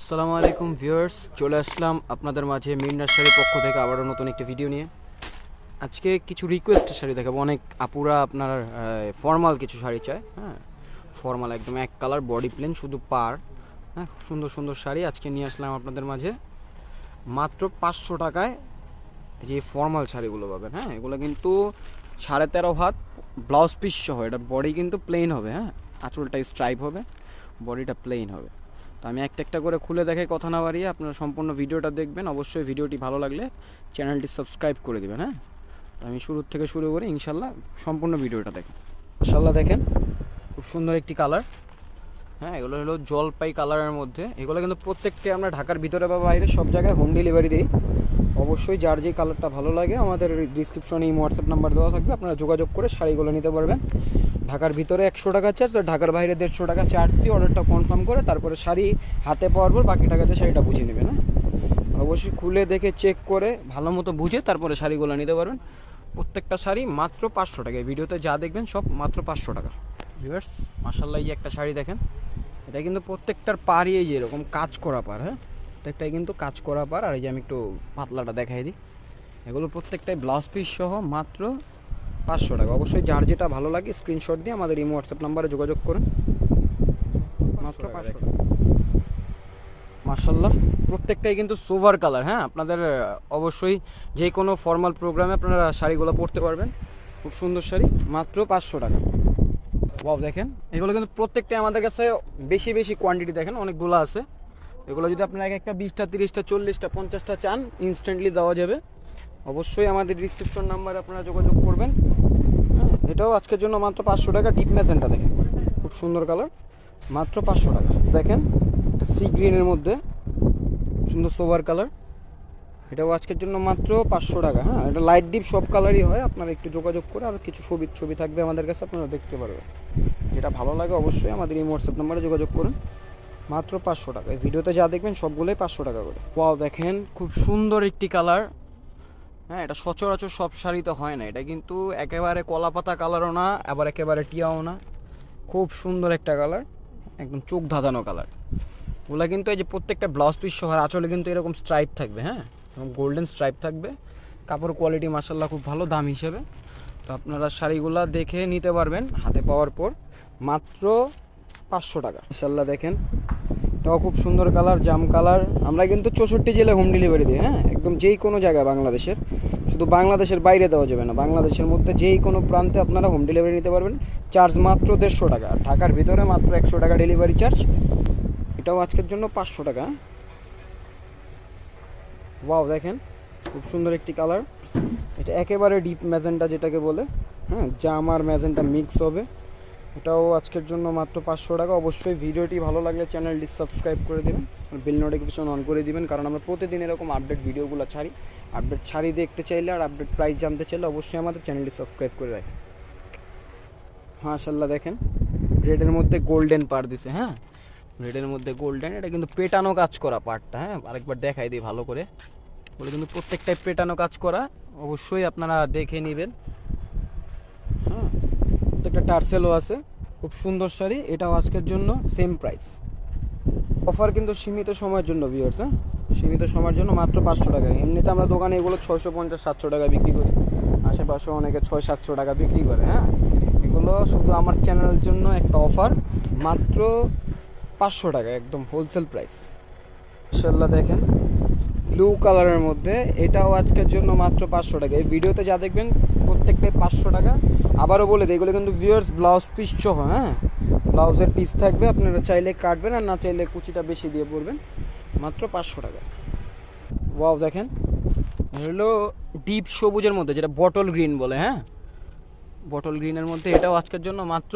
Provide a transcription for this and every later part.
আসসালামু আলাইকুম ভিউয়ার্স, চলে আসলাম আপনাদের মাঝে মির নার্সারির পক্ষ থেকে আবারও নতুন একটি ভিডিও নিয়ে। আজকে কিছু রিকোয়েস্টের শাড়ি দেখাবো। অনেক আপুরা আপনার ফর্মাল কিছু শাড়ি চায় হ্যাঁ? ফর্মাল একদম এক কালার বডি প্লেন শুধু পার হ্যাঁ? খুব সুন্দর সুন্দর শাড়ি। আজকে নিয়ে আসলাম আপনাদের মাঝে। মাত্র পাঁচশো টাকায় যে ফর্মাল শাড়িগুলো পাবেন হ্যাঁ? এগুলো কিন্তু সাড়ে তেরো হাত ব্লাউজ পিস সহ। এটা বডি কিন্তু প্লেন হবে হ্যাঁ? আঁচলটা স্ট্রাইপ হবে বডিটা প্লেন হবে। তো আমি একটা একটা করে খুলে দেখে কথা না বাড়িয়ে আপনারা সম্পূর্ণ ভিডিওটা দেখবেন। অবশ্যই ভিডিওটি ভালো লাগলে চ্যানেলটি সাবস্ক্রাইব করে দেবেন হ্যাঁ? তো আমি শুরুর থেকে শুরু করি ইনশাল্লাহ সম্পূর্ণ ভিডিওটা দেখেন। ইনশাল্লাহ দেখেন। খুব সুন্দর একটি কালার। হ্যাঁ এগুলো হলো জলপাই কালারের মধ্যে। এগুলো কিন্তু প্রত্যেককে আমরা ঢাকার ভিতরে বা বাইরে সব জায়গায় হোম ডেলিভারি দিই। অবশ্যই যার যে কালারটা ভালো লাগে আমাদের ডিসক্রিপশনে এই হোয়াটসঅ্যাপ নাম্বার দেওয়া থাকবে। আপনারা যোগাযোগ করে শাড়িগুলো নিতে পারবেন। ঢাকার ভিতরে একশো টাকা চার্জ আর ঢাকার বাইরে দেড়শো টাকা চার্জ দিয়ে অর্ডারটা কনফার্ম করে তারপরে শাড়ি হাতে পাওয়ার পর বাকি টাকাতে শাড়িটা বুঝে নেবেন হ্যাঁ? অবশ্যই খুলে দেখে চেক করে, ভালো মতো বুঝে তারপরে শাড়িগুলো নিতে পারবেন। প্রত্যেকটা শাড়ি মাত্র পাঁচশো টাকা। ভিডিওতে যা দেখবেন সব মাত্র পাঁচশো টাকা। ভিউয়ার্স মাসাল্লাহ এই একটা শাড়ি দেখেন। এটা কিন্তু প্রত্যেকটার পারই এই যে এরকম কাজ করা পার হ্যাঁ? প্রত্যেকটাই কিন্তু কাজ করা পার আর এই যে আমি একটু পাতলাটা দেখাই দিই। এগুলো প্রত্যেকটাই ব্লাউজ পিস সহ মাত্র পাঁচশো টাকা। অবশ্যই যার যেটা ভালো লাগে স্ক্রিনশট দিয়ে আমাদের ইমো হোয়াটসঅ্যাপ নাম্বারে যোগাযোগ করুন। মাত্র পাঁচশো টাকা। মার্শাল্লাহ প্রত্যেকটাই কিন্তু সোভার কালার হ্যাঁ? আপনাদের অবশ্যই যে কোনো ফর্মাল প্রোগ্রামে আপনারা শাড়িগুলো পরতে পারবেন। খুব সুন্দর শাড়ি মাত্র পাঁচশো টাকা। ওয়াও দেখেন এগুলো কিন্তু প্রত্যেকটাই আমাদের কাছে বেশি বেশি কোয়ান্টিটি দেখেন অনেকগুলো আছে। এগুলো যদি আপনারা এক একটা বিশটা তিরিশটা চল্লিশটা পঞ্চাশটা চান ইনস্ট্যান্টলি দেওয়া যাবে। অবশ্যই আমাদের ডিসক্রিপশন নাম্বারে আপনারা যোগাযোগ করবেন। এটাও আজকের জন্য মাত্র পাঁচশো টাকা ডিপ ম্যাজেন্টা দেখেন। খুব সুন্দর কালার মাত্র পাঁচশো টাকা। দেখেন সি গ্রিনের মধ্যে, সুন্দর সোভার কালার এটাও আজকের জন্য মাত্র পাঁচশো টাকা হ্যাঁ? এটা লাইট ডিপ সব কালারই হয়, আপনারা একটু যোগাযোগ করে আর কিছু ছবি ছবি থাকবে আমাদের কাছে, আপনারা দেখতে পারবেন। যেটা ভালো লাগে অবশ্যই আমাদের এই হোয়াটসঅ্যাপ নাম্বারে যোগাযোগ করুন। মাত্র পাঁচশো টাকা। এই ভিডিওতে যা দেখবেন সবগুলোই পাঁচশো টাকা করে। ওয়াও দেখেন, খুব সুন্দর একটি কালার হ্যাঁ এটা সচরাচর সব শাড়িতে হয় না। এটা কিন্তু একেবারে কলাপাতা কালারও না, আবার একেবারে টিয়াও না। খুব সুন্দর একটা কালার একদম চোখ ধাঁধানো কালার ওগুলা কিন্তু এই যে প্রত্যেকটা ব্লাউজ পিস সহ আঁচলে কিন্তু এরকম স্ট্রাইপ থাকবে হ্যাঁ? গোল্ডেন স্ট্রাইপ থাকবে। কাপড় কোয়ালিটি মাসাল্লাহ খুব ভালো, দাম হিসেবে। তো আপনারা শাড়িগুলা দেখে নিতে পারবেন হাতে পাওয়ার পর। মাত্র পাঁচশো টাকা। ইনশাল্লাহ দেখেন। এটাও খুব সুন্দর কালার, জাম কালার। আমরা কিন্তু চৌষট্টি জেলায় হোম ডেলিভারি দিই হ্যাঁ? একদম যেই কোনো জায়গায় বাংলাদেশের। শুধু বাংলাদেশের বাইরে দেওয়া যাবে না, বাংলাদেশের মধ্যে যেই কোনো প্রান্তে আপনারা হোম ডেলিভারি নিতে পারবেন। চার্জ মাত্র দেড়শো টাকা ঢাকার ভিতরে মাত্র একশো টাকা ডেলিভারি চার্জ এটাও আজকের জন্য পাঁচশো টাকা। ওয়াও দেখেন, খুব সুন্দর একটি কালার। এটা একেবারে ডিপ ম্যাজেন্টা যেটাকে বলে হ্যাঁ? জাম আর ম্যাজেন্টা মিক্স হবে। এটাও আজকের জন্য মাত্র পাঁচশো টাকা। অবশ্যই ভিডিওটি ভালো লাগলে চ্যানেলটি সাবস্ক্রাইব করে দেবেন বেল নোটিফিকেশন অন করে দিবেন, কারণ আমরা প্রতিদিন এরকম আপডেট ভিডিওগুলো ছাড়ি। আপডেট ছাড়ি দেখতে চাইলে আর আপডেট প্রাইস জানতে চাইলে অবশ্যই আমাদের চ্যানেলটি সাবস্ক্রাইব করে রাখেন। মাশাল্লাহ দেখেন, রেডের মধ্যে গোল্ডেন পার দিছে হ্যাঁ? রেডের মধ্যে গোল্ডেন এটা কিন্তু পেটানো কাজ করা পার্টটা হ্যাঁ? আরেকবার দেখাই দিই ভালো করে। বলে কিন্তু প্রত্যেকটাই পেটানো কাজ করা, অবশ্যই আপনারা দেখে নেবেন। টার্সেলও আছে, খুব সুন্দর শাড়ি, এটাও আজকের জন্য সেম প্রাইস অফার কিন্তু সীমিত সময়ের জন্য ভিউয়ার্স হ্যাঁ? সীমিত সময়ের জন্য মাত্র পাঁচশো টাকা। এমনিতে আমরা দোকানে এগুলো ছয়শো পঞ্চাশ, সাতশো টাকা বিক্রি করি। আশেপাশে অনেকে ছয়, সাতশো টাকা বিক্রি করে হ্যাঁ? এগুলো শুধু আমার চ্যানেলের জন্য একটা অফার, মাত্র পাঁচশো টাকা, একদম হোলসেল প্রাইস ইনশাল্লাহ দেখেন ব্লু কালারের মধ্যে, এটাও আজকের জন্য মাত্র পাঁচশো টাকা। এই ভিডিওতে যা দেখবেন, প্রত্যেকটাই পাঁচশো টাকা। আবারও বলে দিই, এগুলো কিন্তু ভিউয়ার্স ব্লাউজ পিস সহ হ্যাঁ? ব্লাউজের পিস থাকবে, আপনারা চাইলে কাটবেন আর না চাইলে কুচিটা বেশি দিয়ে পড়বেন মাত্র পাঁচশো টাকা। ওয়াও দেখেন। হলো ডিপ সবুজের মধ্যে, যেটা বটল গ্রিন বলে হ্যাঁ? বটল গ্রিনের মধ্যে এটাও আজকের জন্য মাত্র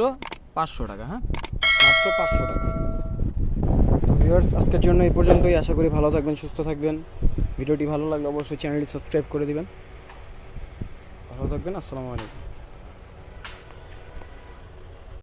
পাঁচশো টাকা হ্যাঁ? মাত্র পাঁচশো টাকা। ভিউয়ার্স, আজকের জন্য এই পর্যন্তই। আশা করি ভালো থাকবেন, সুস্থ থাকবেন। ভিডিওটি ভালো লাগলে অবশ্যই চ্যানেলটি সাবস্ক্রাইব করে দিবেন। ভালো থাকবেন, আসসালামু আলাইকুম।